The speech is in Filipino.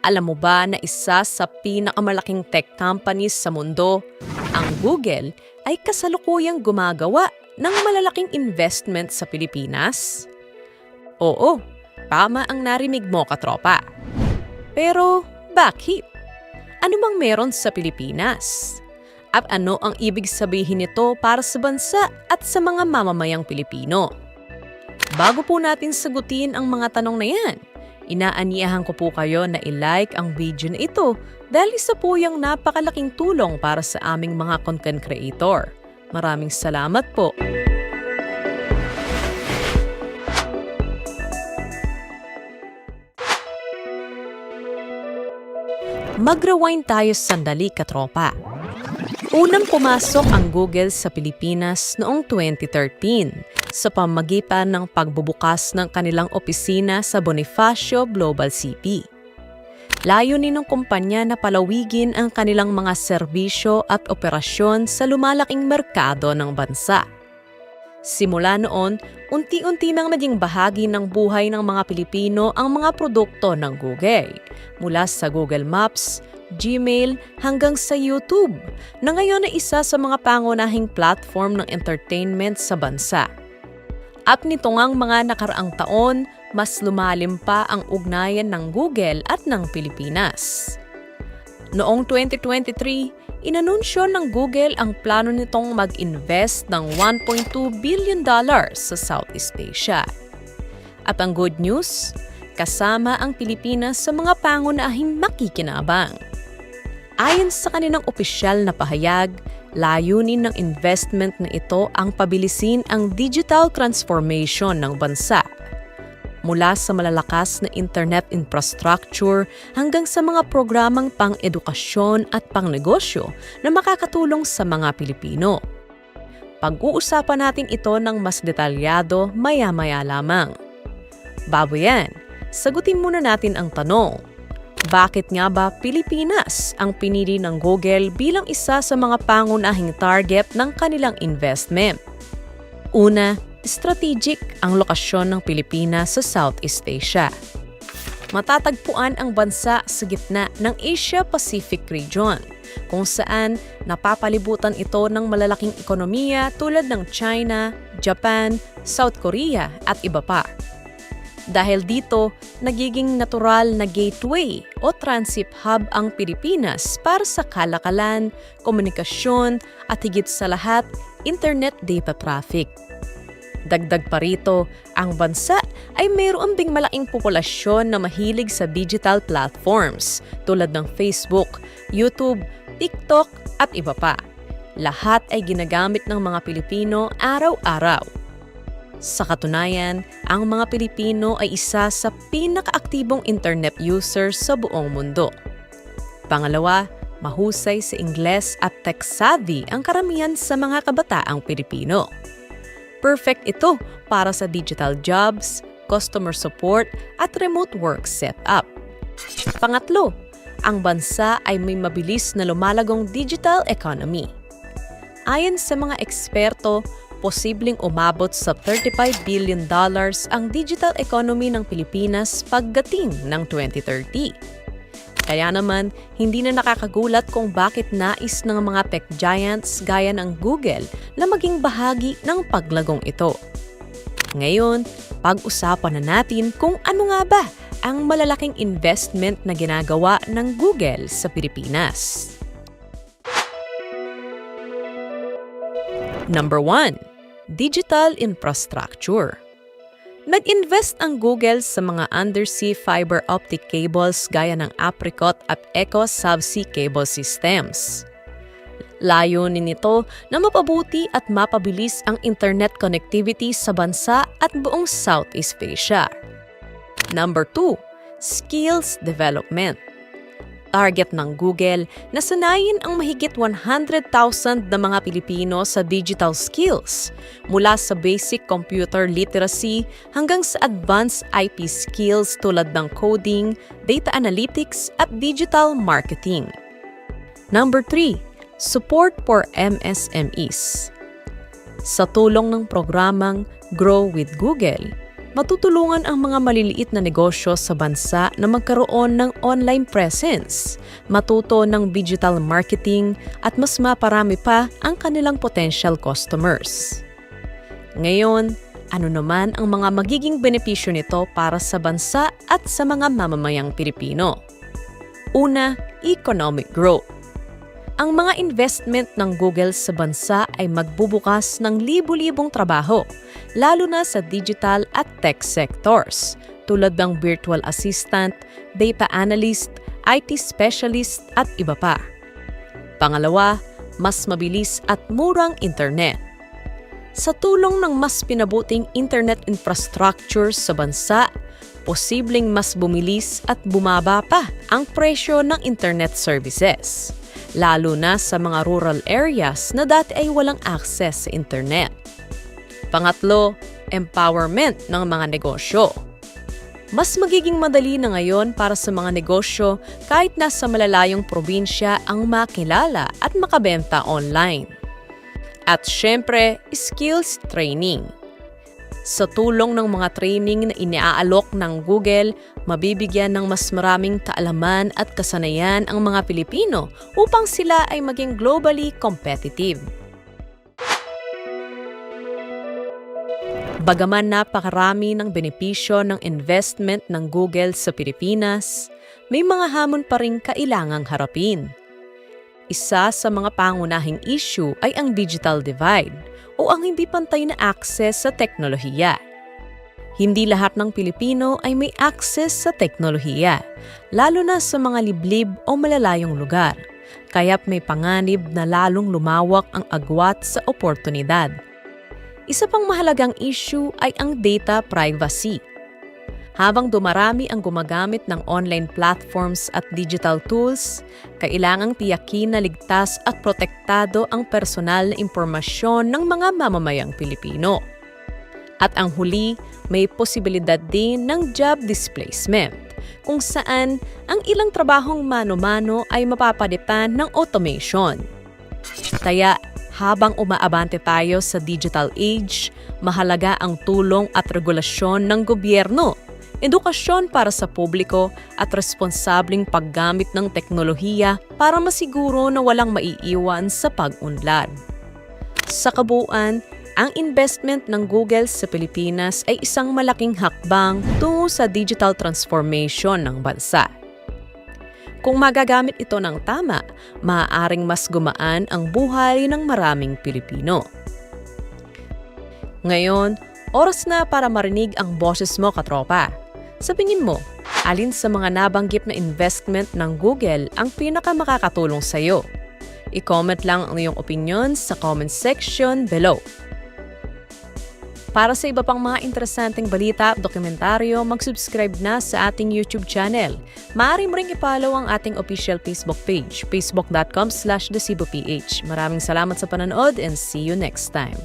Alam mo ba na isa sa pinakamalaking tech companies sa mundo, ang Google, ay kasalukuyang gumagawa ng malalaking investment sa Pilipinas? Oo, tama ang narinig mo katropa. Pero bakit? Ano bang meron sa Pilipinas? At ano ang ibig sabihin nito para sa bansa at sa mga mamamayang Pilipino? Bago po natin sagutin ang mga tanong na yan, inaanyahan ko po kayo na i-like ang video na ito dahil isa po yung napakalaking tulong para sa aming mga content creator. Maraming salamat po. Mag-rewind tayo sandali katropa. Unang pumasok ang Google sa Pilipinas noong 2013 sa pamagitan ng pagbubukas ng kanilang opisina sa Bonifacio Global CP. Layunin ng kumpanya na palawigin ang kanilang mga serbisyo at operasyon sa lumalaking merkado ng bansa. Simula noon, unti-unti nang naging bahagi ng buhay ng mga Pilipino ang mga produkto ng Google, mula sa Google Maps, Gmail hanggang sa YouTube, na ngayon ay isa sa mga pangunahing platform ng entertainment sa bansa. At nito ngang mga nakaraang taon, mas lumalim pa ang ugnayan ng Google at ng Pilipinas. Noong 2023, inanunsyo ng Google ang plano nitong mag-invest ng 1.2 billion dollars sa Southeast Asia. At ang good news, kasama ang Pilipinas sa mga pangunahing makikinabang. Ayon sa kanilang opisyal na pahayag, layunin ng investment na ito ang pabilisin ang digital transformation ng bansa mula sa malalakas na internet infrastructure hanggang sa mga programang pang-edukasyon at pang-negosyo na makakatulong sa mga Pilipino. Pag-uusapan natin ito ng mas detalyado maya-maya lamang. Bago yan, sagutin muna natin ang tanong, bakit nga ba Pilipinas ang pinili ng Google bilang isa sa mga pangunahing target ng kanilang investment? Una, strategic ang lokasyon ng Pilipinas sa Southeast Asia. Matatagpuan ang bansa sa gitna ng Asia-Pacific region, kung saan napapalibutan ito ng malalaking ekonomiya tulad ng China, Japan, South Korea at iba pa. Dahil dito, nagiging natural na gateway o transit hub ang Pilipinas para sa kalakalan, komunikasyon at higit sa lahat, internet data traffic. Dagdag pa rito, ang bansa ay mayroon ding malaking populasyon na mahilig sa digital platforms tulad ng Facebook, YouTube, TikTok at iba pa. Lahat ay ginagamit ng mga Pilipino araw-araw. Sa katunayan, ang mga Pilipino ay isa sa pinakaaktibong internet users sa buong mundo. Pangalawa, mahusay sa Ingles at tech-savvy ang karamihan sa mga kabataang Pilipino. Perfect ito para sa digital jobs, customer support at remote work setup. Pangatlo, ang bansa ay may mabilis na lumalagong digital economy. Ayon sa mga eksperto, posibleng umabot sa 35 billion dollars ang digital economy ng Pilipinas pagdating ng 2030. Kaya naman, hindi na nakakagulat kung bakit nais ng mga tech giants gaya ng Google na maging bahagi ng paglagong ito. Ngayon, pag-usapan na natin kung ano nga ba ang malalaking investment na ginagawa ng Google sa Pilipinas. Number 1. Digital Infrastructure Nag-invest ang Google sa mga undersea fiber optic cables gaya ng Apricot at Echo subsea cable systems. Layunin nito na mapabuti at mapabilis ang internet connectivity sa bansa at buong Southeast Asia. Number 2, skills development target ng Google na sanayin ang mahigit 100,000 na mga Pilipino sa digital skills, mula sa basic computer literacy hanggang sa advanced IP skills tulad ng coding, data analytics at digital marketing. Number 3, support for MSMEs. Sa tulong ng programang Grow with Google, matutulungan ang mga maliliit na negosyo sa bansa na magkaroon ng online presence, matuto ng digital marketing at mas maparami pa ang kanilang potential customers. Ngayon, ano naman ang mga magiging benepisyo nito para sa bansa at sa mga mamamayang Pilipino? Una, economic growth. Ang mga investment ng Google sa bansa ay magbubukas ng libu-libong trabaho, lalo na sa digital at tech sectors, tulad ng virtual assistant, data analyst, IT specialist at iba pa. Pangalawa, mas mabilis at murang internet. Sa tulong ng mas pinabuting internet infrastructure sa bansa, posibleng mas bumilis at bumaba pa ang presyo ng internet services, lalo na sa mga rural areas na dati ay walang access sa internet. Pangatlo, empowerment ng mga negosyo. Mas magiging madali na ngayon para sa mga negosyo kahit nasa malalayong probinsya ang makilala at makabenta online. At syempre, skills training. Sa tulong ng mga training na iniaalok ng Google, mabibigyan ng mas maraming kaalaman at kasanayan ang mga Pilipino upang sila ay maging globally competitive. Bagaman napakarami ng benepisyo ng investment ng Google sa Pilipinas, may mga hamon pa rin kailangang harapin. Isa sa mga pangunahing issue ay ang digital divide o ang hindi pantay na access sa teknolohiya. Hindi lahat ng Pilipino ay may access sa teknolohiya, lalo na sa mga liblib o malalayong lugar. Kaya't may panganib na lalong lumawak ang agwat sa oportunidad. Isa pang mahalagang issue ay ang data privacy. Habang dumarami ang gumagamit ng online platforms at digital tools, kailangang tiyakin na ligtas at protektado ang personal na impormasyon ng mga mamamayang Pilipino. At ang huli, may posibilidad din ng job displacement, kung saan ang ilang trabahong mano-mano ay mapapalitan ng automation. Kaya habang umaabante tayo sa digital age, mahalaga ang tulong at regulasyon ng gobyerno, edukasyon para sa publiko at responsableng paggamit ng teknolohiya para masiguro na walang maiiwan sa pag-unlad. Sa kabuuan, ang investment ng Google sa Pilipinas ay isang malaking hakbang tungo sa digital transformation ng bansa. Kung magagamit ito ng tama, maaaring mas gumaan ang buhay ng maraming Pilipino. Ngayon, oras na para marinig ang boses mo katropa. Sa tingin mo, alin sa mga nabanggit na investment ng Google ang pinakamakakatulong sa iyo? I-comment lang ang iyong opinion sa comment section below. Para sa iba pang mga interesanteng balita at dokumentaryo, mag-subscribe na sa ating YouTube channel. Maaari mo ring ipollow ang ating official Facebook page, facebook.com slash Maraming salamat sa panonood and see you next time.